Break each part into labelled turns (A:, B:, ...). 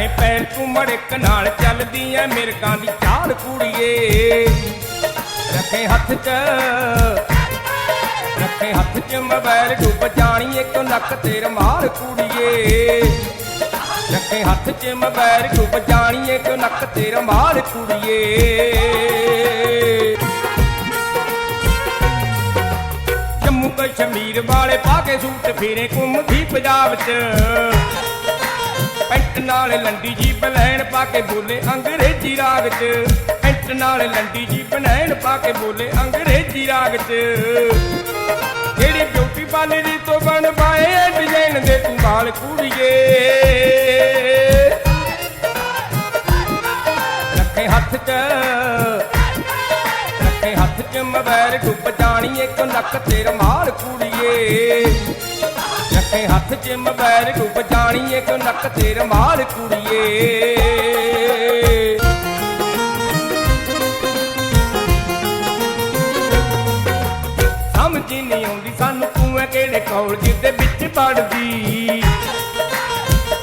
A: ਜਾਣੇ ਪੈਰ ਤੂੰ ਮੜਕ ਨਾਲ ਚੱਲਦੀ ਐ ਮਿਰਕਾਂ ਦੀ ਚਾਲ ਕੁੜੀਏ। ਰੱਖੇ ਹੱਥ 'ਚ, ਰੱਖੇ ਹੱਥ 'ਚ ਮੋਬਾਈਲ ਡੁੱਬ ਜਾਣੀ ਇੱਕ ਨੱਕ ਤੇ ਰਮਾਲ ਕੁੜੀਏ। ਰੱਖੇ ਹੱਥ 'ਚ ਮੋਬਾਈਲ ਡੁੱਬ ਜਾਣੀ ਇੱਕ ਨੱਕ ਤੇ ਰਮਾਲ ਕੁੜੀਏ। ਜੰਮੂ ਕਸ਼ਮੀਰ ਵਾਲੇ ਪਾ ਕੇ ਸੂਟ ਫੇਰੇ ਘੁੰਮਦੀ ਪੰਜਾਬ 'ਚ। ਪੈਂਟ ਨਾਲ ਲੰਡੀ ਜੀ ਬਲੈਣ ਪਾ ਕੇ ਬੋਲੇ ਅੰਗਰੇਜ਼ੀ ਰਾਗ 'ਚ। ਪੈਂਟ ਨਾਲ ਲੰਡੀ ਜੀ ਬਲੈਣ ਪਾ ਕੇ ਬੋਲੇ ਅੰਗਰੇਜ਼ੀ ਰਾਗ 'ਚ। ਜਿਹੜੀ ਬਿਊਟੀ ਪਾਰਲਰ ਦੀ ਤੋਂ ਬਣ ਪਾਏ ਡਿਜ਼ਾਈਨ ਦੇ ਤੂੰ ਬਾਲ ਕੁੜੀਏ। ਰੱਖੇ ਹੱਥ 'ਚ, ਰੱਖੇ ਹੱਥ 'ਚ ਮੋਬਾਈਲ ਡੁੱਬ ਜਾਣੀ, ਇੱਕ ਨੱਕ ਤੇ ਰਮਾਲ ਰੱਖੇ ਹੱਥ 'ਚ ਮੋਬਾਈਲ ਡੁੱਬ ਜਾਣੀ ਇੱਕ ਨੱਕ ਤੇ ਰਮਾਲ ਕੁੜੀਏ। ਸਮਝ ਹੀ ਨਹੀਂ ਆਉਂਦੀ ਸਾਨੂੰ ਤੂੰ ਐ ਕਿਹੜੇ ਕਾਲਜ ਦੇ ਵਿੱਚ ਪੜਦੀ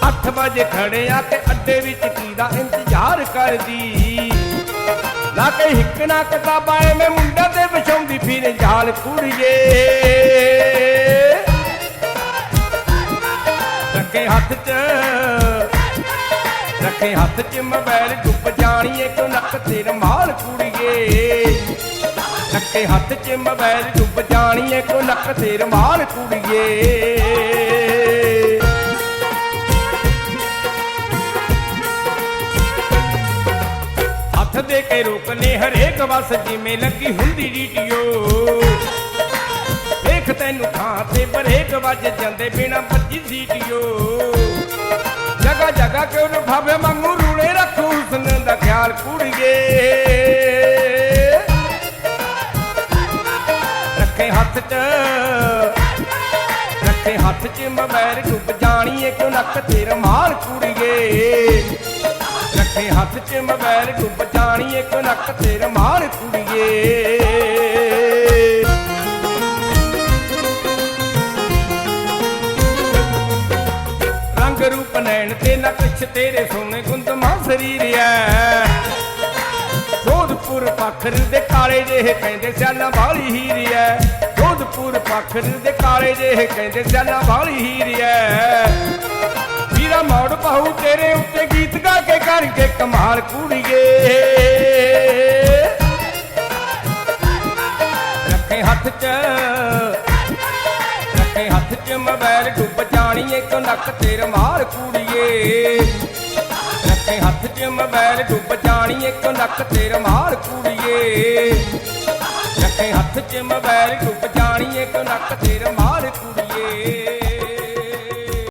A: 8 ਵਜੇ ਖੜੇ ਆ ਤੇ ਅੱਡੇ ਵਿੱਚ ਕੀ ਦਾ ਇੰਤਜ਼ਾਰ ਕਰਦੀ। ਲਾ ਕੇ ਹਿੱਕ ਨਾ ਕਿਤਾਬਾਂ ਮੈਂ ਮੁੰਡਾ ਤੇ ਵਿਛਾਉਂਦੀ, ਫਿਰ ਜਾਲ ਕੁੜੀਏ। ਹੱਥ 'ਚ। ਰੱਖੇ ਹੱਥ 'ਚ ਮੋਬਾਈਲ ਡੁੱਬ ਜਾਣੀ ਕਿਉਂ ਨੱਕ ਤੇ ਰਮਾਲ ਕੁੜੀਏ। ਰੱਖੇ ਹੱਥ 'ਚ ਮੋਬਾਈਲ ਡੁੱਬ ਜਾਣੀ ਕਿਉਂ ਨੱਕ ਤੇ ਰਮਾਲ ਕੁੜੀਏ। ਹੱਥ ਦੇ ਕੇ ਰੋਕਨੇ ਹਰੇਕ ਵਸ, ਜਿਵੇਂ ਲੱਗੀ ਹੁੰਦੀ ਡੀਟੀਓ ਵੇਖ ਤੈਨੂੰ ਥਾਂ ਤੇ ਬਰੇਕ ਵੱਜ ਜਾਂਦੇ ਬਿਨਾ ਭੱਜੀ ਸੀਟੀਓ ਜਗਾ ਜਗਾ ਕਿਉਂ ਨਫਾਵੇ ਮੰਗੂ ਰੂਲੇ ਰੱਖੂ ਹੁਸਨ ਦਾ ਖਿਆਲ ਕੁੜੀਏ। ਰੱਖੇ ਹੱਥ 'ਚ, ਰੱਖੇ ਹੱਥ 'ਚ ਮੋਬਾਈਲ ਡੁੱਬ ਜਾਣੀ ਏ ਕਿਉਂ ਨੱਕ ਤੇ ਰਮਾਲ ਕੁੜੀਏ। ਰੱਖੇ ਹੱਥ 'ਚ ਮੋਬਾਈਲ ਡੁੱਬ ਜਾਣੀ ਏ ਕਿਉਂ ਨੱਕ ਤੇ ਰਮਾਲ ਕੁੜੀਏ। ਰੂਪ ਨੈਣ ਤੇ ਨਕਸ਼ ਤੇਰੇ ਸੋਹਣੇ ਗੁੰਦਮਾ ਸਰੀਰ ਐ। ਜੋਧਪੁਰ ਪਖਰ ਦੇ ਕਾਲੇ ਜਿਹੇ ਕਹਿੰਦੇ ਸਿਆਲਾਂ ਵਾਲੀ ਹੀਰ ਐ। ਜੋਧਪੁਰ ਪਖਰ ਦੇ ਕਾਲੇ ਜਿਹੇ ਕਹਿੰਦੇ ਸਿਆਲਾਂ ਵਾਲੀ ਹੀਰ ਐ। ਵੀਰਾ ਮੋੜ ਪਾਉ ਤੇਰੇ ਉੱਤੇ ਗੀਤ ਗਾ ਕੇ ਕਰਕੇ ਕਮਾਲ ਕੁੜੀਏ। ਰੱਖੇ ਹੱਥ 'ਚ ਮੋਬਾਈਲ ਡੁੱਬ ਜਾਣੀ ਏ ਨੱਕ ਤੇ ਰਮਾਲ ਕੁੜੀਏ ਰੱਖੇ ਹੱਥ 'ਚ ਮੋਬਾਈਲ ਡੁੱਬ ਜਾਣੀ ਏ ਨੱਕ ਤੇ ਰਮਾਲ ਕੁੜੀਏ ਰੱਖੇ ਹੱਥ 'ਚ ਮੋਬਾਈਲ ਡੁੱਬ ਜਾਣੀ ਏ ਕਿਉਂ ਨੱਕ ਤੇ ਰਮਾਲ